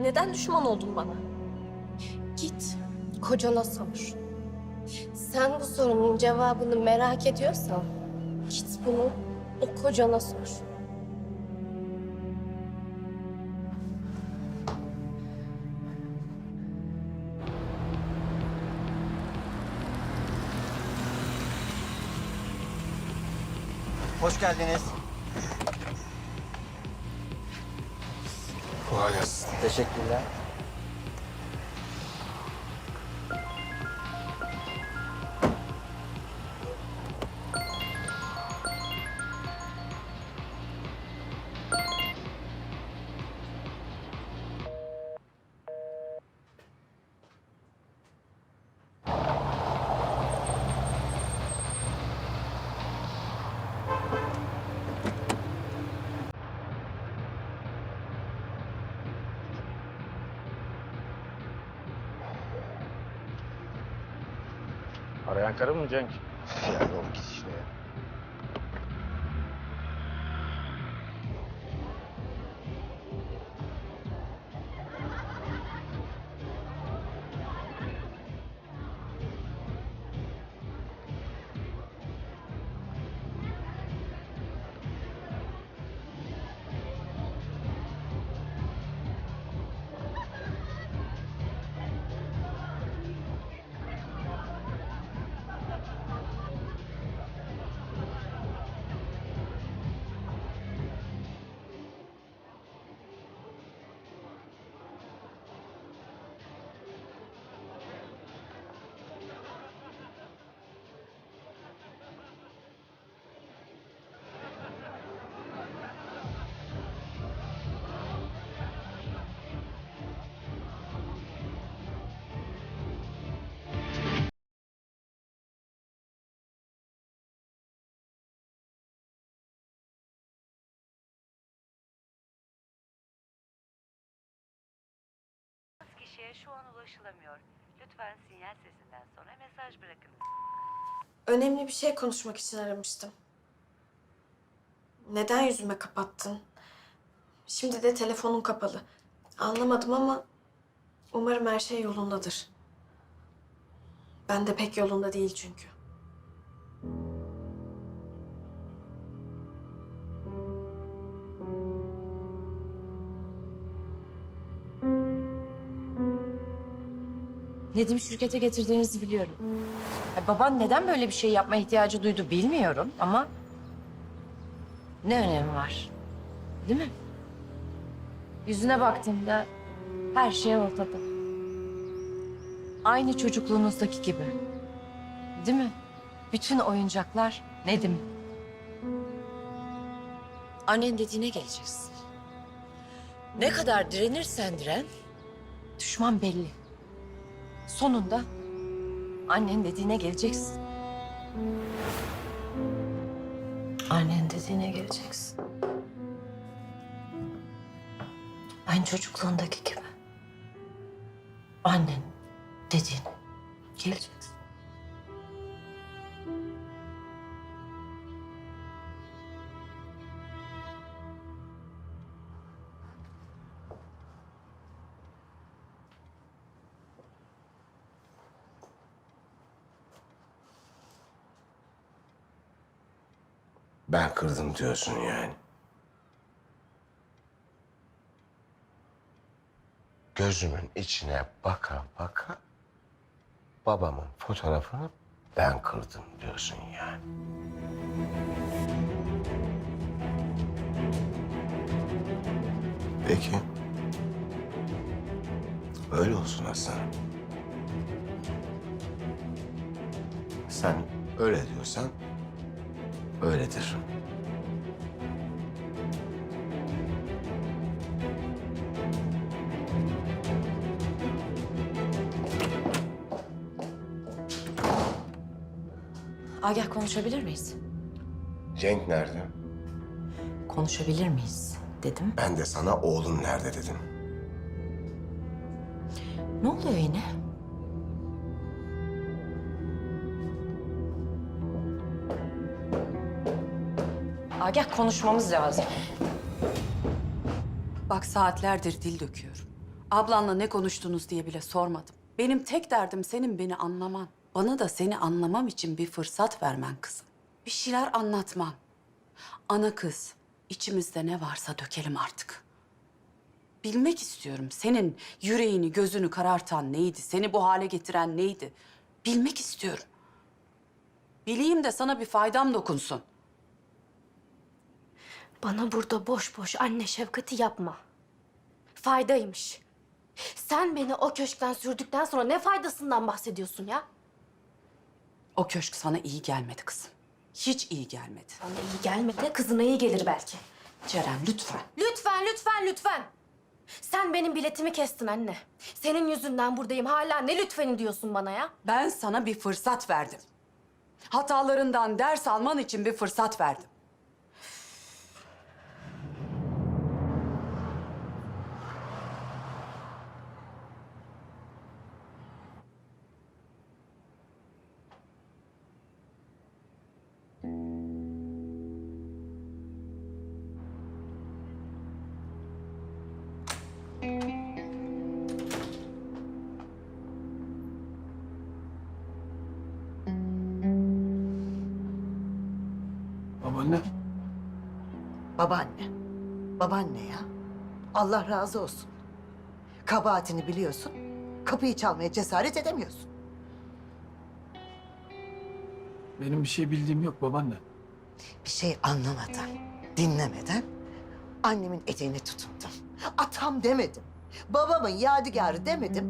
Neden düşman oldun bana? Git kocana sor. Sen bu sorunun cevabını merak ediyorsan git bunu o kocana sor. Hoş geldiniz. Teşekkürler. Arayan karı mı Cenk? Ya yok git işte ya. Şu an ulaşılamıyor. Lütfen sinyal sesinden sonra mesaj bırakınız. Önemli bir şey konuşmak için aramıştım. Neden yüzüme kapattın? Şimdi de telefonun kapalı. Anlamadım ama umarım her şey yolundadır. Ben de pek yolunda değil çünkü. Nedim'i şirkete getirdiğinizi biliyorum. Ya baban neden böyle bir şey yapma ihtiyacı duydu bilmiyorum ama... Ne önemi var? Değil mi? Yüzüne baktığımda her şey ortada. Aynı çocukluğunuzdaki gibi. Değil mi? Bütün oyuncaklar Nedim. Annen dediğine geleceksin. Ne kadar direnirsen diren, düşman belli. Sonunda annen dediğine geleceksin. Annen dediğine geleceksin. Aynı çocukluğundaki gibi. Annen dediğine geleceksin. Ben kırdım diyorsun yani. Gözümün içine baka baka babamın fotoğrafını ben kırdım diyorsun yani. Peki. Öyle olsun aslanım. Sen öyle diyorsan öyledir. Agah konuşabilir miyiz? Cenk nerede? Konuşabilir miyiz dedim. Ben de sana oğlun nerede dedim. Ne oluyor yine? Agah konuşmamız lazım. Bak saatlerdir dil döküyorum. Ablanla ne konuştunuz diye bile sormadım. Benim tek derdim senin beni anlaman. Bana da seni anlamam için bir fırsat vermen kızım. Bir şeyler anlatman. Ana kız, içimizde ne varsa dökelim artık. Bilmek istiyorum senin yüreğini, gözünü karartan neydi? Seni bu hale getiren neydi? Bilmek istiyorum. Bileyim de sana bir faydam dokunsun. Bana burada boş boş anne şefkati yapma. Faydaymış. Sen beni o köşkten sürdükten sonra ne faydasından bahsediyorsun ya? O köşk sana iyi gelmedi kızım. Hiç iyi gelmedi. Bana iyi gelmedi, kızına iyi gelir belki. Ceren lütfen. Lütfen, lütfen, lütfen. Sen benim biletimi kestin anne. Senin yüzünden buradayım. Hala ne lütfeni diyorsun bana ya? Ben sana bir fırsat verdim. Hatalarından ders alman için bir fırsat verdim. Babaanne. Babaanne. Babaanne ya. Allah razı olsun. Kabahatini biliyorsun. Kapıyı çalmaya cesaret edemiyorsun. Benim bir şey bildiğim yok babaanne. Bir şey anlamadan, dinlemeden annemin eteğini tutundum. Atam demedim. Babamın yadigarı demedim.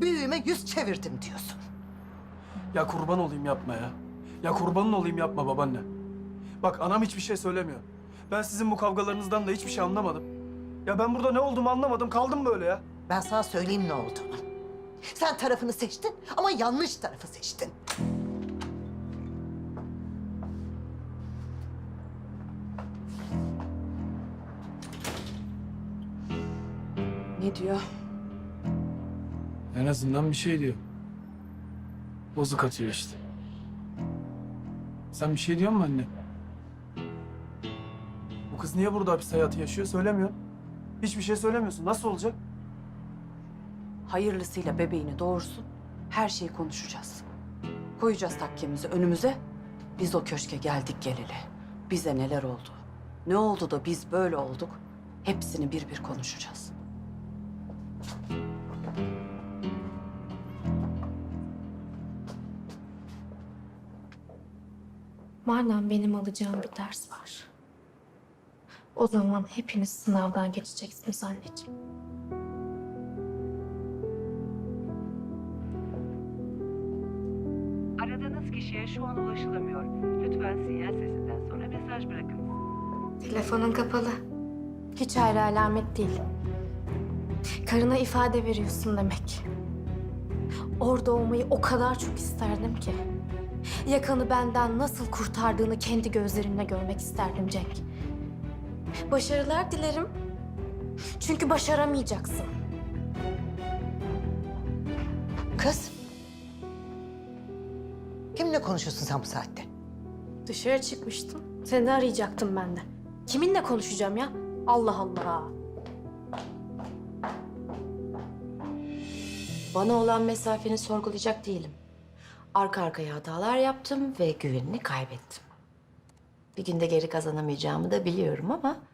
Büyüğüme yüz çevirdim diyorsun. Ya kurban olayım yapma ya. Ya kurbanın olayım yapma babaanne. Bak anam hiçbir şey söylemiyor. Ben sizin bu kavgalarınızdan da hiçbir şey anlamadım. Ya ben burada ne olduğumu anlamadım. Kaldım böyle ya. Ben sana söyleyeyim ne olduğunu. Sen tarafını seçtin ama yanlış tarafı seçtin. Ne diyor? En azından bir şey diyor. Bozuk atıyor işte. Sen bir şey diyor musun anne? Kız niye burada hapis hayatı yaşıyor söylemiyor. Hiçbir şey söylemiyorsun. Nasıl olacak? Hayırlısıyla bebeğini doğursun. Her şeyi konuşacağız. Koyacağız takkemizi önümüze. Biz o köşke geldik geleli. Bize neler oldu? Ne oldu da biz böyle olduk? Hepsini bir bir konuşacağız. Madem benim alacağım bir ders var. O zaman hepiniz sınavdan geçeceksiniz anneciğim. Aradığınız kişiye şu an ulaşılamıyor. Lütfen sinyal sesinden sonra mesaj bırakınız. Telefonun kapalı. Hiç ayrı alamet değil. Karına ifade veriyorsun demek. Orada olmayı o kadar çok isterdim ki. Yakanı benden nasıl kurtardığını kendi gözlerimle görmek isterdim Cenk. Başarılar dilerim. Çünkü başaramayacaksın. Kız. Kimle konuşuyorsun sen bu saatte? Dışarı çıkmıştım. Seni arayacaktım ben de. Kiminle konuşacağım ya? Allah Allah. Bana olan mesafeni sorgulayacak değilim. Arka arkaya hatalar yaptım ve güvenini kaybettim. Bir günde geri kazanamayacağımı da biliyorum ama...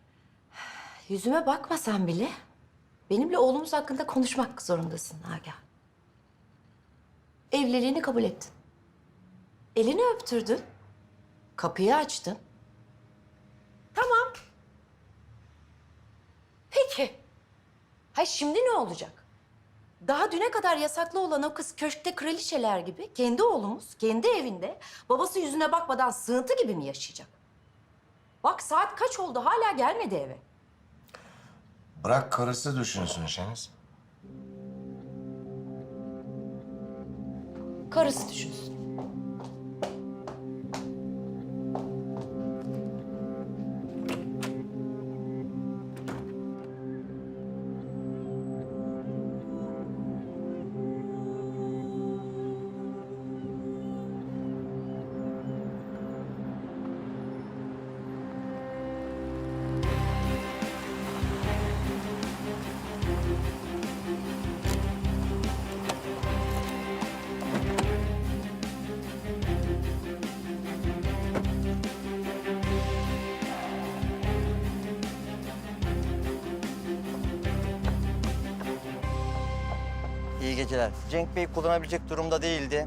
...yüzüme bakmasan bile... ...benimle oğlumuz hakkında konuşmak zorundasın Agah. Evliliğini kabul ettin. Elini öptürdün. Kapıyı açtın. Tamam. Peki. Hay şimdi ne olacak? Daha düne kadar yasaklı olan o kız köşkte kraliçeler gibi kendi oğlumuz kendi evinde babası yüzüne bakmadan sığıntı gibi mi yaşayacak? Bak saat kaç oldu hala gelmedi eve. Bırak karısı düşünsün Şeniz. Karısı düşünsün. Geceler. Cenk Bey kullanabilecek durumda değildi.